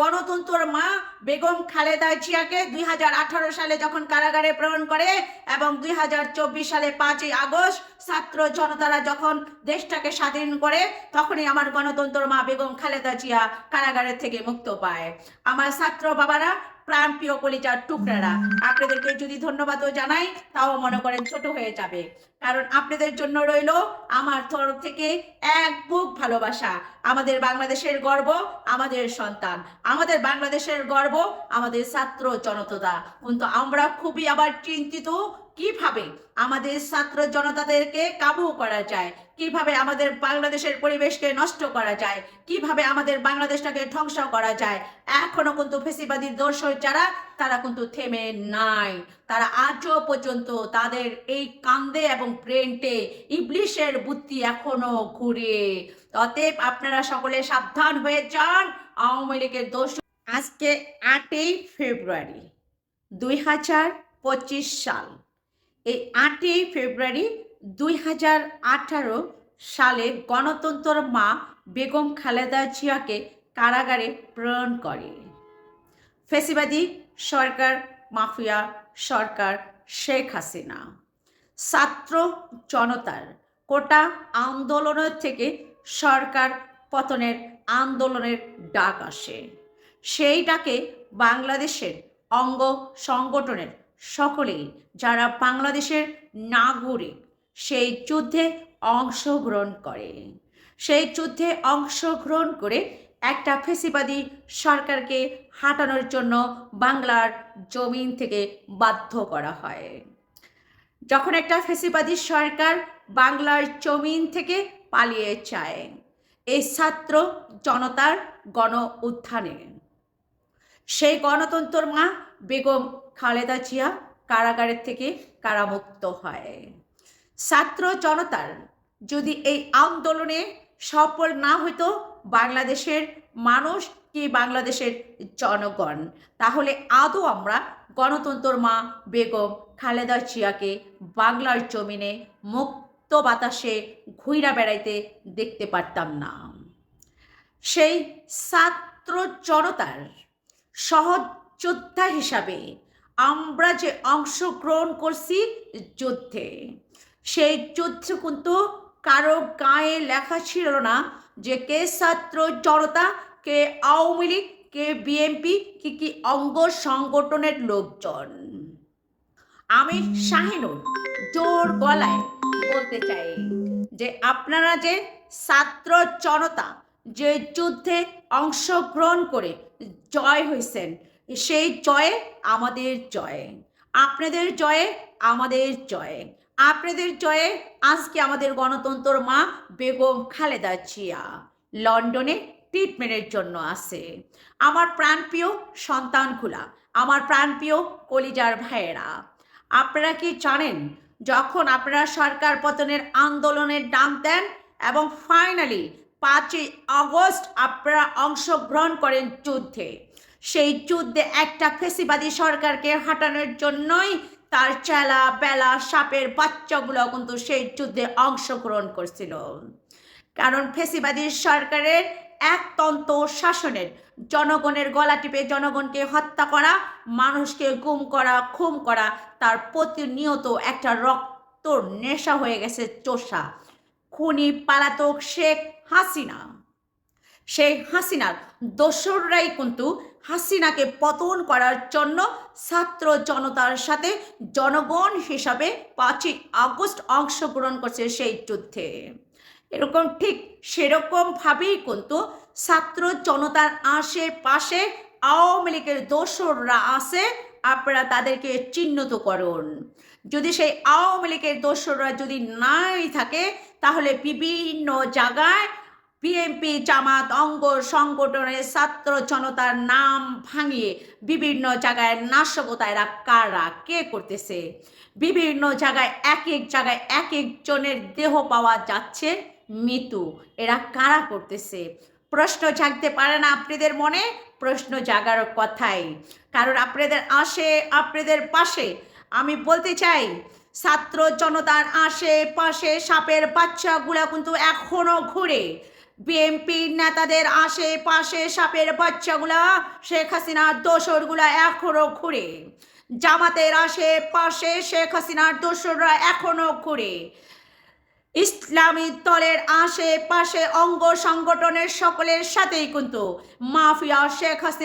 গণতন্ত্র মা বেগম খালেদা জিয়াকে দুই হাজার আঠারো সালে যখন কারাগারে প্রেরণ করে এবং দুই হাজার চব্বিশ সালে পাঁচই আগস্ট ছাত্র জনতারা যখন দেশটাকে স্বাধীন করে, তখনই আমার গণতন্ত্র মা বেগম খালেদা জিয়া কারাগারের থেকে মুক্ত পায়। আমার ছাত্র বাবারা প্রাণ প্রিয় কলিজার টুকরারা, আপনাদেরকে যদি ধন্যবাদও জানাই, তাও মনে করেন ছোট হয়ে যাবে। কারণ আপনাদের জন্য রইল আমার তরফ থেকে এক বুক ভালোবাসা, আমাদের বাংলাদেশের গর্ব, আমাদের সন্তান, আমাদের বাংলাদেশের গর্ব, আমাদের ছাত্র জনতা। কিন্তু আমরা খুবই আবার চিন্তিত কীভাবে আমাদের ছাত্র জনতাদেরকে কাবু করা যায়? কীভাবে আমাদের বাংলাদেশের পরিবেশকে নষ্ট করা যায়? কীভাবে আমাদের বাংলাদেশটাকে ধ্বংস করা যায়? এখনও কিন্তু ফেসিবাদীর দর্শক যারা, তারা কিন্তু থেমে নাই। তারা আজও পর্যন্ত তাদের এই কান্দে এবং ব্রেনটে ইবলিশের বুদ্ধি এখনও ঘুরে। অতএব আপনারা সকলে সাবধান হয়ে যান, আওয়ামী লীগের দোষ। আজকে আটই ফেব্রুয়ারি দুই হাজার পঁচিশ সাল। এই আটই ফেব্রুয়ারি দুই হাজার আঠারো সালে গণতন্ত্র মা বেগম খালেদা জিয়াকে কারাগারে প্রেরণ করে। ফেসিবাদী সরকার মাফিয়া সরকার শেখ হাসিনা। ছাত্র জনতার কোটা আন্দোলনের থেকে সরকার পতনের আন্দোলনের ডাক আসে। সেই ডাকে বাংলাদেশের অঙ্গ সংগঠনের সকলেই যারা বাংলাদেশের নাগরিক, সেই যুদ্ধে অংশগ্রহণ করে। সেই যুদ্ধে অংশগ্রহণ করে একটা ফেসিবাদী সরকারকে হাঁটানোর জন্য বাংলার জমিন থেকে বাধ্য করা হয়। যখন একটা ফেসিবাদী সরকার বাংলার জমিন থেকে পালিয়ে যায়, এই ছাত্র জনতার গণ উত্থানে সেই গণতন্ত্র মা বেগম খালেদা জিয়া কারাগারের থেকে কারামুক্ত হয়। ছাত্র জনতার যদি এই আন্দোলনে সফল না হইতো বাংলাদেশের মানুষ কি বাংলাদেশের জনগণ? তাহলে আদৌ আমরা গণতন্ত্র মা বেগম খালেদা জিয়াকে বাংলার জমিনে মুক্ত বাতাসে ঘুইরা বেড়াইতে দেখতে পারতাম না। সেই ছাত্র জনতার সহজ যোদ্ধা হিসাবে আমরা যে অংশগ্রহণ করছি যুদ্ধে, সেই যুদ্ধে কিন্তু কারও গায়ে লেখা ছিল না যে কে ছাত্র জনতা, কে আওয়ামী লীগ, কে বিএনপি, কি কি অঙ্গ সংগঠনের লোকজন। আমি শাহিনুর জোর গলায় বলতে চাই যে আপনারা যে ছাত্র জনতা যে যুদ্ধে অংশগ্রহণ করে জয় হয়েছেন সেই জয়ে আমাদের জয়। আপনাদের জয়ে আমাদের জয়। আপনাদের জয়ে আজকে আমাদের গণতন্ত্র মা বেগম খালেদা জিয়া লন্ডনে ট্রিটমেন্টের জন্য আছে। আমার প্রাণপ্রিয় সন্তানগুলা, আমার প্রাণপ্রিয় কলিজার ভাইয়েরা, আপনারা কি জানেন, যখন আপনারা সরকার পতনের আন্দোলনের ডাক দেন এবং ফাইনালি পাঁচই আগস্ট আপনারা অংশগ্রহণ করেন যুদ্ধে। সেই যুদ্ধে একটা ফেসিবাদী সরকারকে হাঁটানোর জন্যই তার চেলা, বেলা, সাপের বাচ্চাগুলো কিন্তু সেই যুদ্ধে অংশগ্রহণ করছিল। কারণ ফেসিবাদী সরকারের একতন্ত্র শাসনের, জনগণের গলা টিপে জনগণকে হত্যা করা, মানুষকে গুম করা খুম করা, তার প্রতিনিয়ত একটা রক্ত নেশা হয়ে গেছে চোষা। খুনি, পালাতক শেখ হাসিনা। সেই হাসিনার দোসররাই কিন্তু হাসিনাকে পতন করার জন্য ছাত্র জনতার সাথে জনগণ হিসাবে পাঁচই আগস্ট অংশগ্রহণ করছে সেই যুদ্ধে। এরকম ঠিক সেরকমভাবেই কিন্তু ছাত্র জনতার আশেপাশে আওয়ামী লীগের দোসররা আছে, আপনারা তাদেরকে চিহ্নিত করুন। যদি সেই আওয়ামী লীগের দোসররা যদি নাই থাকে, তাহলে বিভিন্ন জায়গায় বিএনপি জামাত, অঙ্গ সংগঠনের ছাত্র জনতার নাম ভাঙিয়ে বিভিন্ন জায়গায় নাশকতা এরা কারা, কে করতেছে? বিভিন্ন জায়গায় এক এক জায়গায় এক একজনের দেহ পাওয়া যাচ্ছে মৃত্যু। এরা কারা করতেছে? প্রশ্ন জাগতে পারে না আপনাদের মনে? প্রশ্ন জাগার কথাই। কারণ আপনাদের আসে, আপনাদের পাশে। আমি বলতে চাই, ছাত্র জনতার আশেপাশে সাপের বাচ্চাগুলা কিন্তু এখনও ঘুরে। বিএনপি নেতাদের আশেপাশে সাপের বাচ্চাগুলা, শেখ হাসিনার দোসরগুলা এখনও ঘুরে। জামাতের আশেপাশে শেখ হাসিনার দোসররা এখনও ঘুরে। ইসলামী দলের আশেপাশে অঙ্গ সংগঠনের সকলের সাথেই কিন্তু মাফিয়া শেখ হাসিনা